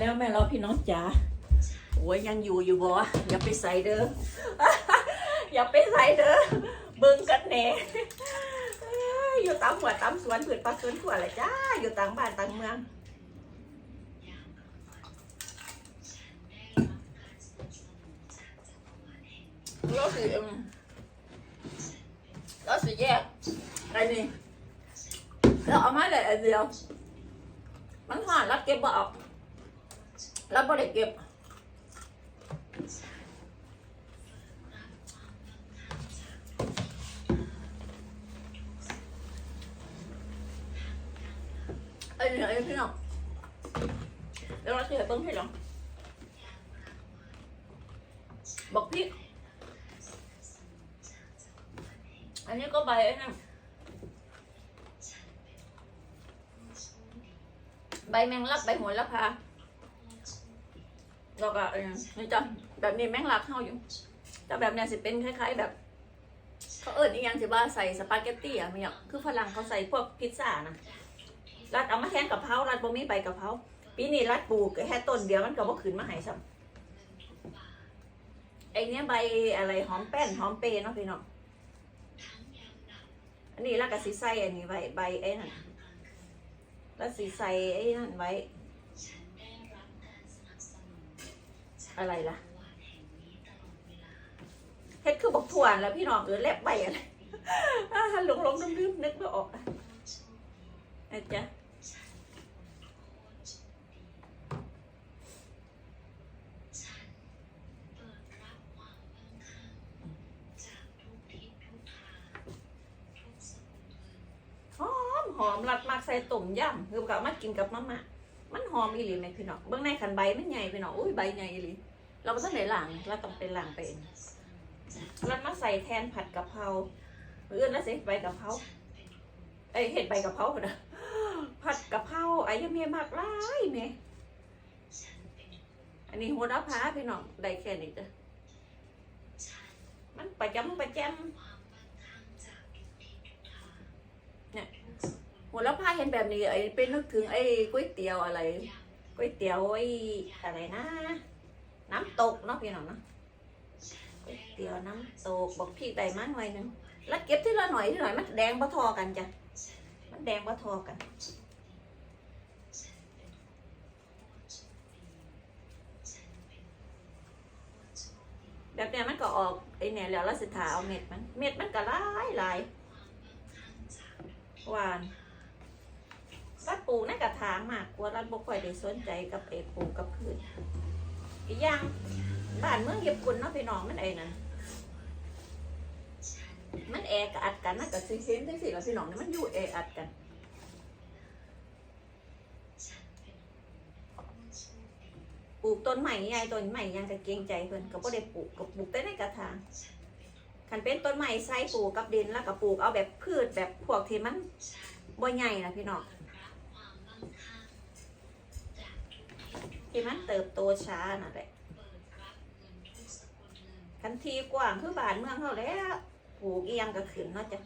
แล้วแม่เราพี่น้องจ๋าโอ้ยยังอยู่อยู่บ่อย่าไปใส่เด้อ อย่าไปใส่เด้อเบิ่งกันแหน่เอ้ยอยู่ตามหัวตามสวนผืนปลาสวนขัวแหละจ้า อยู่ต่างบ้านต่างเมืองเราสิอืมเราสิแยกไอ้นี่เราเอามาเลยอันเดียวมันห่อนแล้วเก็บบ่ออก แล้วบ่ได้เก็บไอ้เนี่ยไอ้พี่น้องแล้วเราเสียเบิ้งพี่น้องบอกพี่อันนี้ก็ใบไอ้นั่นใบแมงลักใบโหัวละพา แล้วก็เออนี่จ้ะแบบนี้แม่งลักเข้าอยู่ แต่แบบเนี้ยสิเป็นคล้าย ๆ แบบ เขาเอิญอีกอย่างสิว่าใส่สปาเกตตี้อะมีอะคือฝรั่งเขาใส่พวกพิซซ่านะรัดเอามาแทนกับเพรารัดบ่มีใบกับเพราปีนี้รัดปลูกแค่ต้นเดียวมันก็บ่ขึ้นมาหายซ้ำไอเนี้ยใบอะไรหอมแป้นหอมเปรย์เนาะพี่น้องอันนี้แล้วก็สีใส่อันนี้ไว้ใบไอ้นั่นแล้วสีใส่ไอ้นั่นไว้ อะไรล่ะเฮ็ดคือบอกถ่วนแล้วพี่น้องเออแลบใบอะไรหลงหลงลืมลืมนึกไม่ออกอะนะจ๊ะหอมหอมรัดมากใส่ต้มยำคือกับมากินกับมะม่า หอมอีหลีไหมพี่น้องเบื้องในขันใบมันใหญ่พี่น้องอุ้ยใบใหญ่อีหลีเราไม่ต้องไหนหลังเราต้องเป็นหลังไปเองรัดมาใส่แทนผัดกะเพราเอื่นแล้วสิใบกะเพราไอยเห็ดใบกะเพราเนะผัดกะเพราไอ้ยังเมียมากหลายเมอันนี้หัวดาพ้าพี่น้องได้แค่นี้จ้ะมันประจำประจำ หัวละพาเห็นแบบนี้ไอ้เป็นนึกถึงไอ้ก๋วยเตี๋ยวอะไรก๋วยเตี๋ยวไอ้อะไรนะ น้ำตกเนาะพี่น้องเนาะก๋วยเตี๋ยวน้ำตกบอกพี่ใส่มาหน่อยหนึงแล้วเก็บที่ละหน่อยที่หน่อยมันแดงบ่ทอกันจ้ะมันแดงบ่ทอกันแบบเนี้ยมันก็ออกไอ้เนี่ยแล้วเราสิทาเอาเม็ดมัน เม็ดมันก็ลายลายหวาน รัดปลูกในกระถางมากกว่ารัดบ่ค่อยได้สนใจกับไอ้ปลูกกับพืชอีกอย่างบ้านเมืองญี่ปุ่นเนาะพี่น้องมันไอ้นั่นมันแอร์ก็อัดกันนะกับซีเซนทั้งสี่แล้วพี่น้องเนี่ยมันอยู่แอร์อัดกันปลูกต้นใหม่ใหญ่ต้นใหม่ยังกะเกรงใจเพิ่นก็บ่ได้ปลูกก็ปลูกแต่ในกระถางคันเป็นต้นใหม่ใส่ปลูกกับดินแล้วก็ปลูกเอาแบบพืชแบบพวกที่มันบ่ใหญ่นะพี่น้อง ที่มันเติบโตช้าน่ะแหละคันทีกว้างคือบ้านเมืองเขาแล้วปลูกเอียงก็ขึ้นเนาะจ้ะ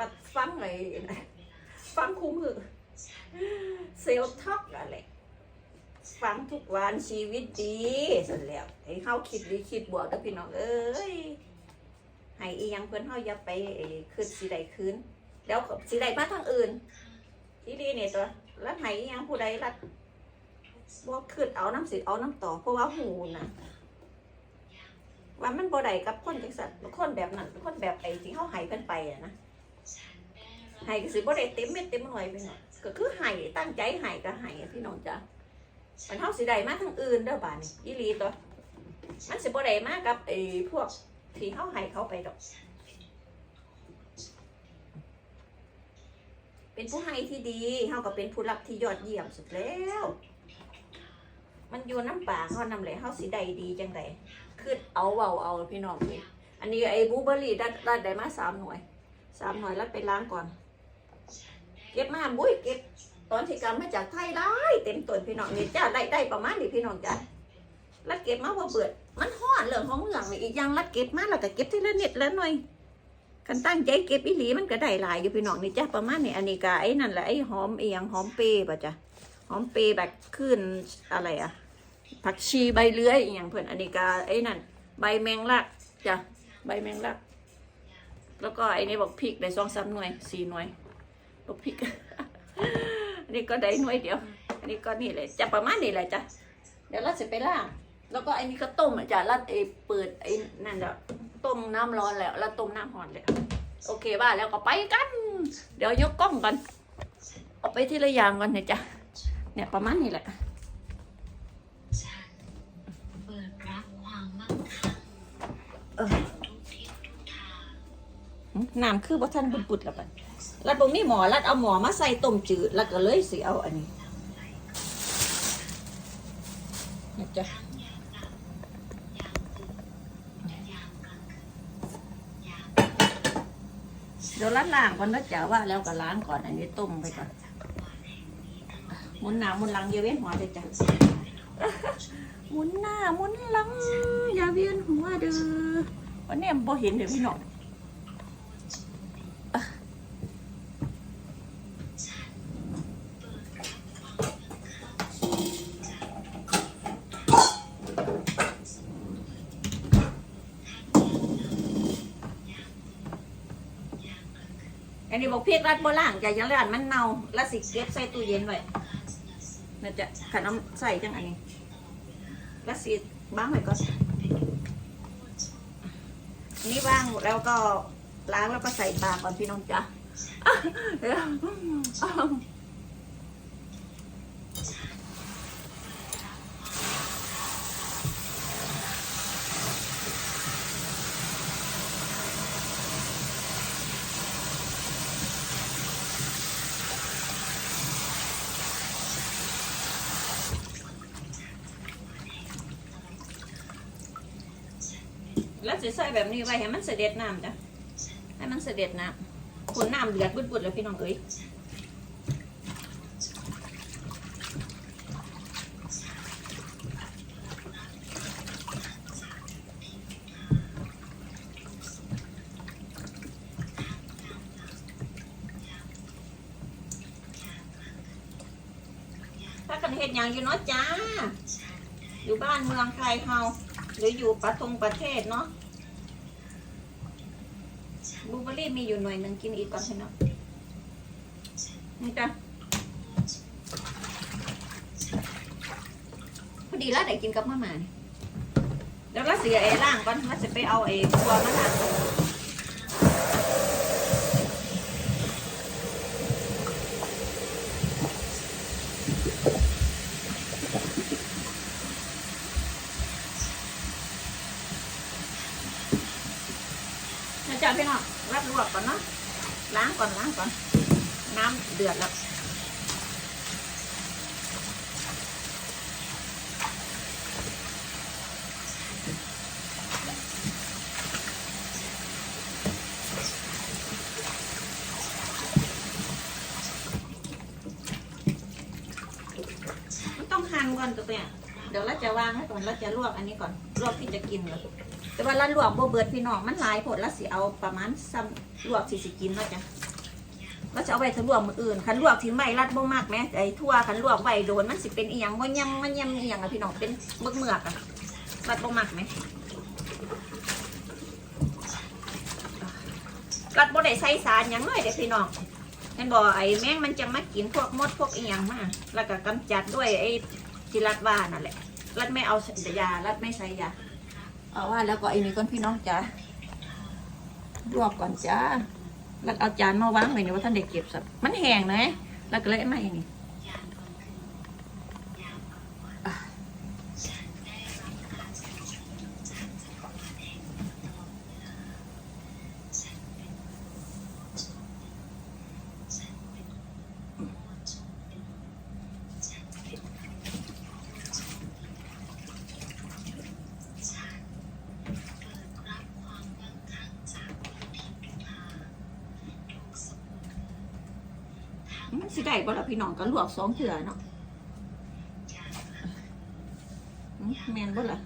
รับฟังเลยนะฟังคุ้มมือเซลล์ท็อกอะไร ฟังทุกวันชีวิตดีสุดแล้วให้เฮาคิดดีคิดบวกเด้อพี่น้องเอ้ยให้อีหยังเพิ่นเฮาอย่าไปคืนสิได้คืนแล้วสิได้มาทางอื่นที่ดีเนี่ยตัวแล้วให้อีหยังผู้ใดรัดบ่คืนเอาน้ำสิเอาน้ำต่อเพราะว่าหูน่ะว่ามันบ่ได้กับคนจังซั่นคนแบบนั้นคนแบบไอ้ที่เฮาให้เพิ่นไปอะนะให้ก็สิบ่ได้เต็มเม็ดเต็มหน่วยไปหน่อยก็คือให้ตั้งใจให้ก็ให้อะพี่น้องจ้ะ มันเท่าสิได้มาทางอื่นเด้อบานนี่อีหลีตัวมันสิบ่ได้มากับไอ้พวกที่เขาให้เขาไปดอก เป็นผู้ให้ที่ดีเฮาก็เป็นผู้รับที่ยอดเยี่ยมสุดแล้ว มันอยู่น้ำป่าเขานำเลยเฮาสิได้ดีจังไดคือเอาเว้าเอาพี่น้องนี่อันนี้ไอ้บูเบอร์รี่ได้ได้ได้มาสามหน่วยสามหน่วยแล้วไปล้างก่อน เก็บมาบุ้ยเก็บ ตอนที่กำมาจากไทยได้เต็มต้นพี่น้องนี่จ้าได้ได้ประมาณนี้พี่น้องจ้าแล้วเก็บมาพอเปิด มันห่อนเรื่องของเรื่องอีกอย่างละเก็บมาแล้วก็เก็บทีละนิดละหน่อยคันตั้งใจเก็บอีหลีมันก็ได้หลายอยู่พี่น้องนี่จ้ะประมาณนี้อันนี้ก็ไอ้นั่นแหละไอ้หอมเอียงหอมเปรย์ป่ะจ้ะหอมเปรย์แบบขึ้นอะไรอะผักชีใบเลื้อยอย่างเพื่อนอันนี้ก็ไอ้นั่นใบแมงลักจ้ะใบแมงลัก แล้วก็ไอ้นี่บอกพริกได้สองสามหน่วยสี่หน่วยบอกพริก อันนี้ก็ได้หน่วยเดียว อันนี้ก็นี่เลยจะประมาณนี้แหละจ้ะ เดี๋ยวเราจะไปล่าง แล้วก็ไอ้นี่ก็ต้มอะจ้ะแล้วไอ้เปิดไอ้นั่นแหละต้มน้ำร้อนแล้วแล้วต้มน้ำร้อนแล้วโอเคว่าแล้วก็ไปกัน เดี๋ยวยกกล้องกันเอาไปทีละอย่างก่อนนะจ๊ะ เนี่ยประมาณนี้แหละฉันเปิดรับความมั่งคั่งเออทุกทิศทุกทางน้ำคือบ่ท่านบุดๆแล้วกัน รัดบ่มีหมอรัดเอาหมอมาใส่ต้มจืดแล้วก็เลยสิเอาอันนี้นะจ๊ะทั้งยามหลับยามตื่นและเดี๋ยวล้างล้างก่อนนะจ๊ะว่าแล้วก็ล้างก่อนอันนี้ต้มไปก่อนมุนหน้ามุนหลังอย่าเวียนหัวเลยจ้ะมุนหน้ามุนหลังอย่าเวียนหัวเด้อวันนี้บ่เห็นเดี๋ยวพี่น้อง ฉันเปิดรับความมั่งคั่งยามกลางคื นี้บอกเพียกรัดบ่ล่างจ้ะยังรัดมันเน่าแล้วสิเก็บใส่ตู้เย็นไว้น่าจะขันน้ำใส่จังอันนี้แล้วสิบ้างไว้ก็นี่บ้างแล้วก็ล้างแล้วก็ใส่ปากก่อนพี่น้องจ้ะ แล้วจะใส่แบบนี้ไว้ให้มันเสด็จน้ำจ้ะให้มันเสด็จน้ำคนน้ำเดือดบุดๆเลยพี่น้องเอ้ยถ้ากันเห็ดอย่างอยู่เนาะจ้า อยู่บ้านเมืองไทยเฮา หรืออยู่ประทงประเทศเนาะบลูเบอร์รี่มีอยู่หน่วยหนึ่งกินอีกก่อนใช่เนาะนี่จ้ะพอดีแล้วได้กินกับมะม่านี่เดี๋ยวเราเสียเอล่างก่อนเราจะไปเอาเอตัวมาล่างนะจ๊ะพี่น้องรับลวกก่อนเนาะล้าง ก่อนล้างก่อน น้ำเดือดแล้วมันต้องหั่นก่อนตัวเนี่ยเดี๋ยวเราจะวางไว้ก่อนเราจะลวกอันนี้ก่อนลวกที่จะกินเลยแต่ว่าเราลวกโบเบิดพี่น้องมันหลายผดแล้วสิเอาประมาณซ้ำลวกสิสิกินแล้จ้ะ เราจะเอาไว้ถ้าลวกมืออื่นคันลวกทิ้งไว้รัดบ่มากไหมไอ้ทั่วคันลวกไว้โดนมันสิเป็นอีหยังบ่ยำมันยำอีหยังอะพี่น้องเป็นเมือกเมือกอะรัดบ่มากไหมรัดบ่ได้ใส่สารหยังเลยเด้อพี่น้องเห็นบอกไอ้แมงมันจะมากินพวกมดพวกอีหยังมาแล้วก็กำจัดด้วยไอ้ที่รัดว่านั่นแหละ รัดไม่เอายารัดไม่ใส่ยาเอาว่าแล้วก็ไอ้นี่ก่อนพี่น้องจ้าลวกก่อนจ้า แล้วเอาจานมาวางไว้เนี่ยว่าท่านเด็กเก็บสับมันแห้งนะแล้วก็เลยไม่นี่ สิได้บ่ล่ะพี่น้องก็ลวกสองเถื่อเนาะแมนบ่ล่ะ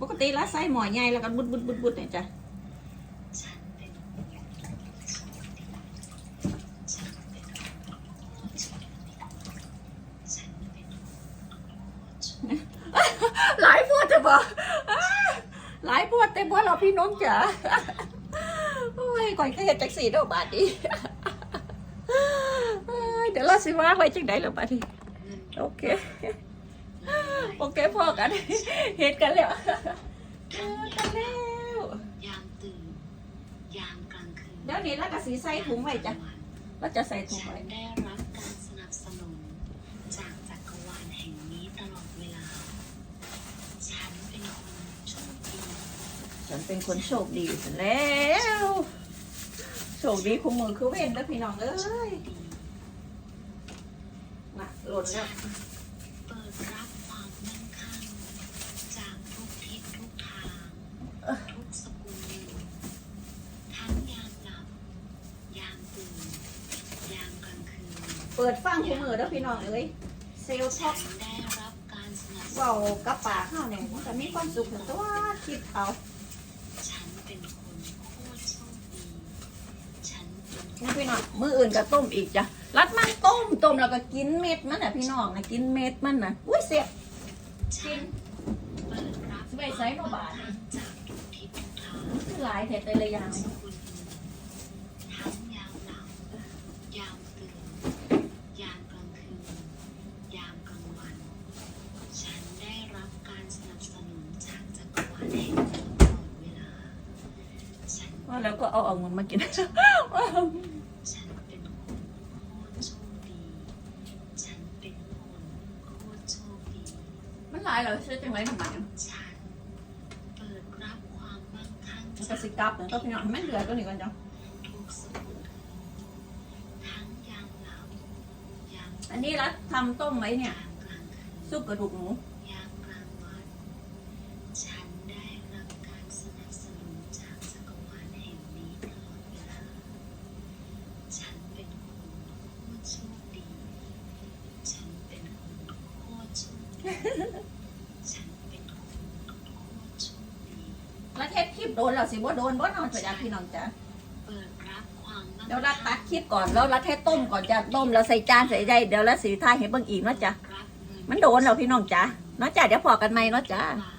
ปกติละไส้หมอใหญ่แล้วก็บุดบุดบุดบุดเนี่ยจ้ะหลายปวดจะบอกหลายปวดแต่บ่เราพี่น้องจ้ะ โอ้ยก่อยเคยเห็นจักสีดอกบาทดิเอ้เดี๋ยวเราสิว่าไว้จังไดล่ะบาดนี้โอเค โอเคพอกันเฮ็ดกันแล้วเออกันแล้วยามตื่นยามกลางคืนเดี๋ยวนี้เราก็สิใส่ถุงไว้จ้ะเราจะใส่ถุงฉันไว้ได้รับการสนับสนุนจากจักรวาลแห่งนี้ตลอดเวลา ฉันเป็นคนโชคดี ฉันเป็นคนโชคดีแล้ว โชคดีคู่มือคือเว้นเด้อพี่น้องเอ้ยดีน่ะหล่นแล้วเปิดรับความมั่งคั่งจากทุกทิศทุกทางทุกสกุลอยู่ทั้งยามหลับยามตื่นยามกลางคืนเปิดฟังคู่มือเด้อพี่น้องเอ้ยเซลล์ท็อฉัปนได้รับการสนับสนุเว้านกับปากเฮาเนี่ยมันก็มีความสุขถึงตัวคิดเอา ฉันเป็นคนโคตรโชคดี ฉันเป็ นคนะนพี่น้องมื้ออื่นก็ต้มอีกจ้ะรัดมันต้มต้มแล้วก็กินเม็ดมันน่ะพี่น้องนะกินเม็ดมันน่ะอุ้ยเสียบฉันเปิดรับไว้ใส่โนบาทจากทุกทิศทุกทางหลายแท้แต่ละอย่างสกุลทั้งยามหลับยามตื่นยามกลางคืนยามกลางวันฉันได้รับการสนับสนุนจากจักรวาลแห่งนี้ตลอดเวลาฉันว่าแล้วก็เอาเอาเงินมากิน ฉันเป็นคนโคตรโชคดี ฉันเป็นคนโคตรโชคดี มันหลายแล้วใช่จังไรทำไมฉันเปิดรับความมั่งคั่งมันจาก็กสิกลับเนี่ยก็พี่น้องให้มันเหลือตัวนี้ก่อนจ้ะทุกสกุลทั้งยามหลับยามอันนี้รัดทำต้มไว้เนี่ยยามกลางคืนซุปกระดูกหมู ยามกลางวัน ฉันได้รับการสนับสนุนจากจักรวาลแห่งนี้ตลอดเวลา ฉันเป็นคนโคตรโชคดี ฉันเป็นคนโคตรโชคดี ฉันเป็นคนโคตรโชคดี รัดเทศคลิป โดนแล้วสิบ่โดนบ่นอนไปจ้ะพี่น้องจ้ะเปิดรับความมั่งเดี๋ยวรัดตัดคลิปก่อนแล้วรัดเทศต้มก่อนจ้ะต้มแล้วใส่จานใส่ใจเดี๋ยวรัดสีทายให้เบิ่งอีกเนาะจ้ะรับเงินมันโดนแล้วพี่น้องจ้ะเนาะจ้ะเดี๋ยวพอกันใหม่เนาะจ้ะบาท